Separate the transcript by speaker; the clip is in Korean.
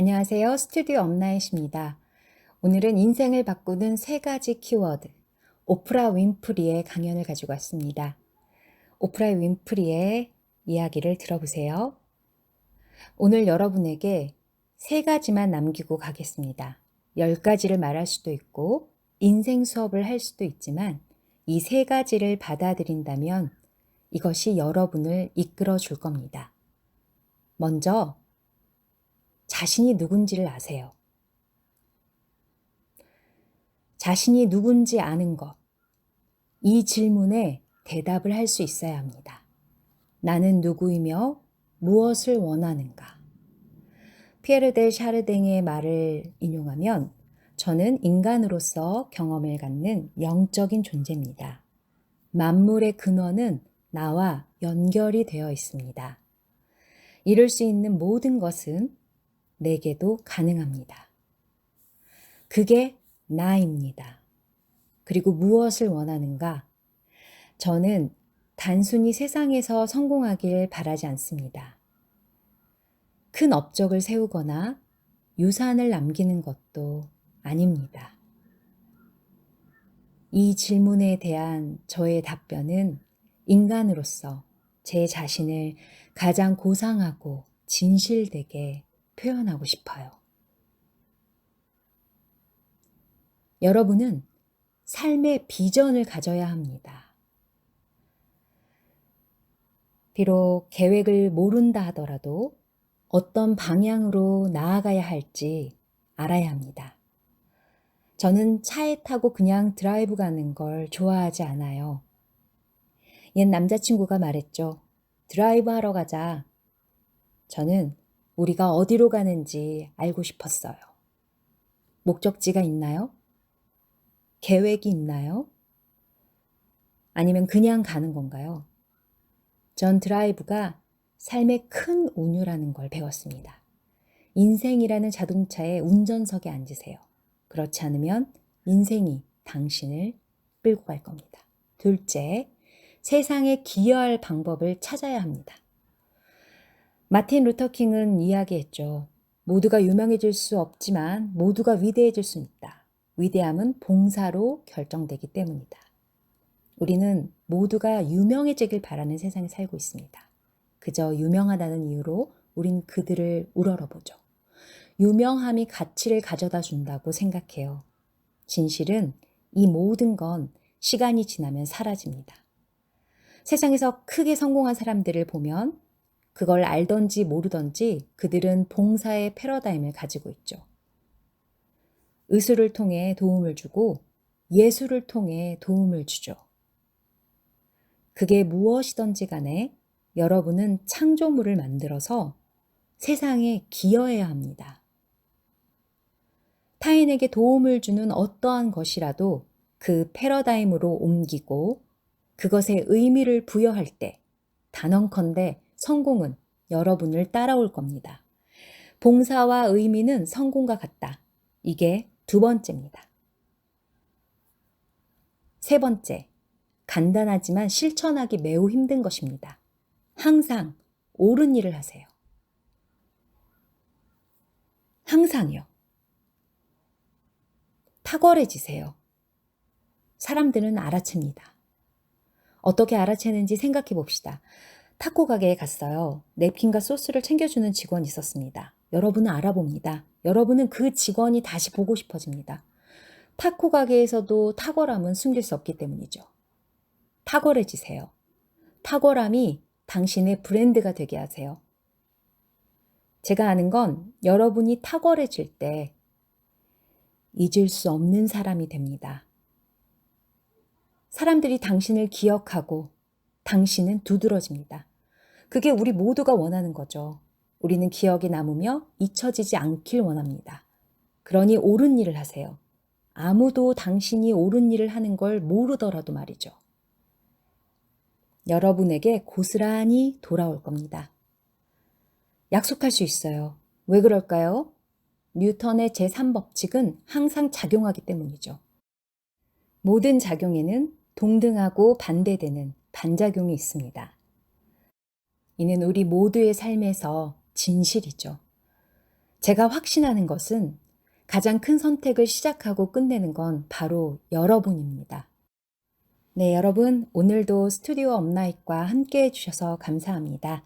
Speaker 1: 안녕하세요. 스튜디오 엄나잇입니다. 오늘은 인생을 바꾸는 세 가지 키워드, 오프라 윈프리의 강연을 가지고 왔습니다. 오프라 윈프리의 이야기를 들어보세요. 오늘 여러분에게 세 가지만 남기고 가겠습니다. 열 가지를 말할 수도 있고, 인생 수업을 할 수도 있지만, 이 세 가지를 받아들인다면 이것이 여러분을 이끌어 줄 겁니다. 먼저, 자신이 누군지를 아세요. 자신이 누군지 아는 것. 이 질문에 대답을 할 수 있어야 합니다. 나는 누구이며 무엇을 원하는가? 피에르 델 샤르댕의 말을 인용하면 저는 인간으로서 경험을 갖는 영적인 존재입니다. 만물의 근원은 나와 연결이 되어 있습니다. 이룰 수 있는 모든 것은 내게도 가능합니다. 그게 나입니다. 그리고 무엇을 원하는가? 저는 단순히 세상에서 성공하길 바라지 않습니다. 큰 업적을 세우거나 유산을 남기는 것도 아닙니다. 이 질문에 대한 저의 답변은 인간으로서 제 자신을 가장 고상하고 진실되게 표현하고 싶어요. 여러분은 삶의 비전을 가져야 합니다. 비록 계획을 모른다 하더라도 어떤 방향으로 나아가야 할지 알아야 합니다. 저는 차에 타고 그냥 드라이브 가는 걸 좋아하지 않아요. 옛 남자친구가 말했죠. 드라이브 하러 가자. 저는 우리가 어디로 가는지 알고 싶었어요. 목적지가 있나요? 계획이 있나요? 아니면 그냥 가는 건가요? 전 드라이브가 삶의 큰 운유라는 걸 배웠습니다. 인생이라는 자동차의 운전석에 앉으세요. 그렇지 않으면 인생이 당신을 끌고 갈 겁니다. 둘째, 세상에 기여할 방법을 찾아야 합니다. 마틴 루터 킹은 이야기했죠. 모두가 유명해질 수 없지만 모두가 위대해질 수 있다. 위대함은 봉사로 결정되기 때문이다. 우리는 모두가 유명해지길 바라는 세상에 살고 있습니다. 그저 유명하다는 이유로 우린 그들을 우러러보죠. 유명함이 가치를 가져다 준다고 생각해요. 진실은 이 모든 건 시간이 지나면 사라집니다. 세상에서 크게 성공한 사람들을 보면 그걸 알던지 모르던지 그들은 봉사의 패러다임을 가지고 있죠. 의술을 통해 도움을 주고 예술을 통해 도움을 주죠. 그게 무엇이던지 간에 여러분은 창조물을 만들어서 세상에 기여해야 합니다. 타인에게 도움을 주는 어떠한 것이라도 그 패러다임으로 옮기고 그것에 의미를 부여할 때 단언컨대 성공은 여러분을 따라올 겁니다. 봉사와 의미는 성공과 같다. 이게 두 번째입니다. 세 번째, 간단하지만 실천하기 매우 힘든 것입니다. 항상 옳은 일을 하세요. 항상요. 탁월해지세요. 사람들은 알아챕니다. 어떻게 알아채는지 생각해 봅시다. 타코 가게에 갔어요. 냅킨과 소스를 챙겨주는 직원이 있었습니다. 여러분은 알아봅니다. 여러분은 그 직원이 다시 보고 싶어집니다. 타코 가게에서도 탁월함은 숨길 수 없기 때문이죠. 탁월해지세요. 탁월함이 당신의 브랜드가 되게 하세요. 제가 아는 건 여러분이 탁월해질 때 잊을 수 없는 사람이 됩니다. 사람들이 당신을 기억하고 당신은 두드러집니다. 그게 우리 모두가 원하는 거죠. 우리는 기억에 남으며 잊혀지지 않길 원합니다. 그러니 옳은 일을 하세요. 아무도 당신이 옳은 일을 하는 걸 모르더라도 말이죠. 여러분에게 고스란히 돌아올 겁니다. 약속할 수 있어요. 왜 그럴까요? 뉴턴의 제3법칙은 항상 작용하기 때문이죠. 모든 작용에는 동등하고 반대되는 반작용이 있습니다. 이는 우리 모두의 삶에서 진실이죠. 제가 확신하는 것은 가장 큰 선택을 시작하고 끝내는 건 바로 여러분입니다. 네, 여러분, 오늘도 스튜디오 업나잇과 함께 해주셔서 감사합니다.